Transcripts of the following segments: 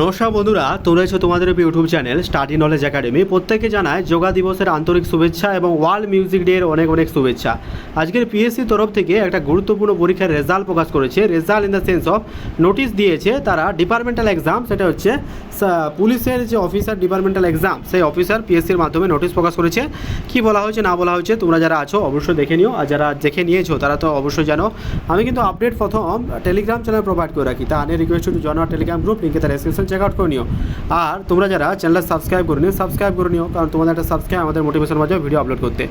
নমস্কার বন্ধুরা, তোমরা তোমাদের YouTube channel study knowledge academy প্রত্যেকে জানায় যোগা দিবসের আন্তরিক শুভেচ্ছা এবং ওয়ার্ল্ড মিউজিক ডে এর অনেক অনেক শুভেচ্ছা। আজকের পিএসসি তরফ থেকে একটা গুরুত্বপূর্ণ পরীক্ষার রেজাল্ট প্রকাশ করেছে। Result in the sense of notice দিয়েছে তারা ডিপার্টমেন্টাল এক্সাম সেটা হচ্ছে পুলিশের যে অফিসার ডিপার্টমেন্টাল এক্সাম সেই অফিসার পিএসসির মাধ্যমে নোটিশ প্রকাশ করেছে। কি বলা হয়েছে, না বলা হয়েছে, তোমরা যারা আছো অবশ্যই দেখে নিও। আর যারা দেখে নিয়েছো, তারা তো অবশ্যই জানো। আমি কিন্তু আপডেট প্রথম টেলিগ্রাম চ্যানেল প্রোভাইড করে রাখি। তা আনে request to join Telegram group লিঙ্কে তার ডেসক্রিপশন চেক আউট করে নিও। আর তোমরা যারা চ্যানেলটা সাবস্ক্রাইব করে নিও সাবস্ক্রাইব করে নিও, কারণ তোমাদের একটা সাবস্ক্রাইব আমাদের মোটিভেশন মাঝে ভিডিও আপলোড করতে।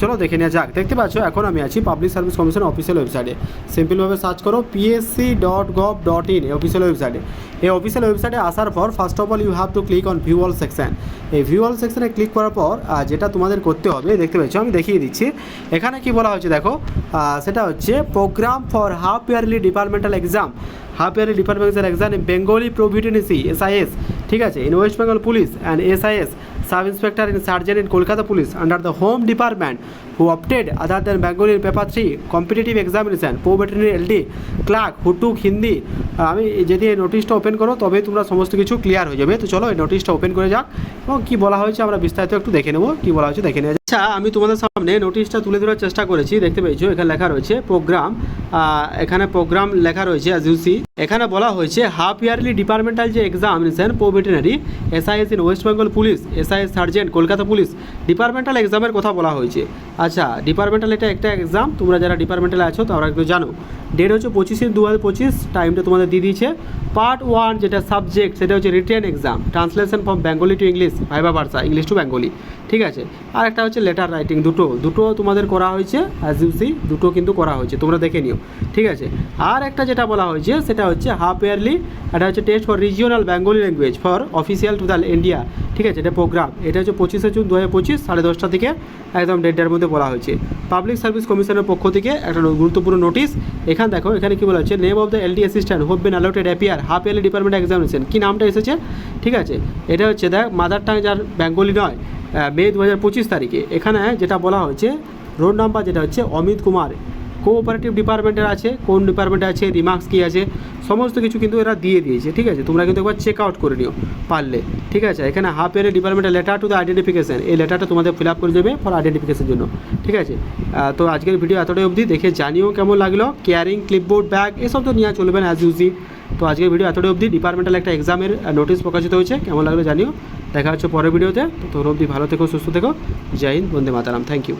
চলো দেখে নেওয়া যাক। দেখতে পাচ্ছ, এখন আমি আছি পাবলিক সার্ভিস কমিশন অফিসিয়াল ওয়েবসাইটে সিম্পলভাবে সার্চ করো PSC dot gov dot in এই অফিসিয়াল ওয়েবসাইটে এই অফিসিয়াল ওয়েবসাইটে আসার পর first of all you have to click on view all section এই ভিউ অল সেকশনে ক্লিক করার পর যেটা তোমাদের করতে হবে, দেখতে পেয়েছ আমি দেখিয়ে দিচ্ছি। এখানে কি বলা হয়েছে দেখো সেটা হচ্ছে program for half yearly departmental exam half yearly departmental exam Bengali proficiency SIs ঠিক আছে? In West Bengal police and SIs sub inspector in sergeant in Kolkata police under the home department who opted other than Bengali paper three competitive examination PO veterinary LD clerk who took Hindi আমি যদি এই নোটিশটা open করো তবে তোমরা সমস্ত কিছু clear হয়ে যাবে। তো চলো এই নোটিশটা ওপেন করে যাক। এবং কী বলা হয়েছে আমরা বিস্তারিত একটু দেখে নেব। কী বলা হয়েছে দেখে নেওয়া। আচ্ছা আমি তোমাদের সামনে নোটিশটা তুলে ধরার চেষ্টা করেছি, দেখতে পেয়েছ, এখানে লেখা রয়েছে প্রোগ্রাম এখানে প্রোগ্রাম লেখা রয়েছে অ্যাজ ইউ সি এখানে বলা হয়েছে হাফ ইয়ারলি ডিপার্টমেন্টাল যে examination PO veterinary SIs in West Bengal police SIs sergeant Kolkata police departmental এক্সামের কথা বলা হয়েছে। আচ্ছা ডিপার্টমেন্টাল এটা একটা এক্সাম তোমরা যারা ডিপার্টমেন্টালে আছো, তারা একটু জানো। ডেট হচ্ছে পঁচিশে দু হাজার পঁচিশ টাইমটা তোমাদের দিয়ে দিয়েছে। পার্ট ওয়ান যেটা সাবজেক্ট সেটা হচ্ছে written exam translation from Bengali to English vice versa English to Bengali ঠিক আছে? আর একটা হচ্ছে লেটার রাইটিং দুটো। দুটো তোমাদের করা হয়েছে অ্যাজ ইউ সি দুটো কিন্তু করা হয়েছে, তোমরা দেখে নিও। ঠিক আছে? আর একটা যেটা বলা হয়েছে, সেটা হচ্ছে হাফ ইয়ারলি এটা হচ্ছে test for regional Bengali language for official to the India ঠিক আছে? এটা প্রোগ্রাম এটা হচ্ছে পঁচিশে জুন দু হাজার পঁচিশ, সাড়ে দশটা থেকে একদম দেড়টার মধ্যে বলা হয়েছে। পাবলিক সার্ভিস কমিশনের পক্ষ থেকে একটা গুরুত্বপূর্ণ নোটিশ এখানে দেখো, এখানে কি বলা হচ্ছে name of the LD assistant who've been allotted appear half yearly department examination কি নামটা এসেছে? ঠিক আছে? এটা হচ্ছে দেখ মাদার টাং যার বেঙ্গলি নয়। মে দু হাজার পঁচিশ তারিখে। এখানে যেটা বলা হয়েছে রোড নাম্বার যেটা হচ্ছে অমিত কুমার। কোঅপারেটিভ ডিপার্টমেন্টের আছে, কোন ডিপার্টমেন্টে আছে রিমার্কস কী আছে, সমস্ত কিছু কিন্তু এরা দিয়ে দিয়েছে, ঠিক আছে? তোমরা কিন্তু একবার চেক আউট করে নিও পারলে, ঠিক আছে? এখানে হাফ ইয়ারের ডিপার্টমেন্টের লেটার টু দ্য আইডেন্টিফিকেশন এই লেটারটা তোমাদের ফিল আপ করে দেবে ফর আইডেন্টিফিকেশনের জন্য, ঠিক আছে? তো আজকের ভিডিও এতটাই অবধি, দেখে জানিও কেমন লাগল কেয়ারিং ক্লিপবোর্ড ব্যাগ এসব তো নিয়ে চলবে না অ্যাজ ইউজি তো আজকের ভিডিও এতটাই অবধি ডিপার্টমেন্টাল একটা এক্সামের নোটিশ প্রকাশিত হয়েছে, কেমন লাগল জানিও। দেখা হচ্ছে পরের ভিডিওতে। তো অবধি ভালো থেকো, সুস্থ থেকো। জয় হিন্দ, বন্দে মাতারাম। Thank you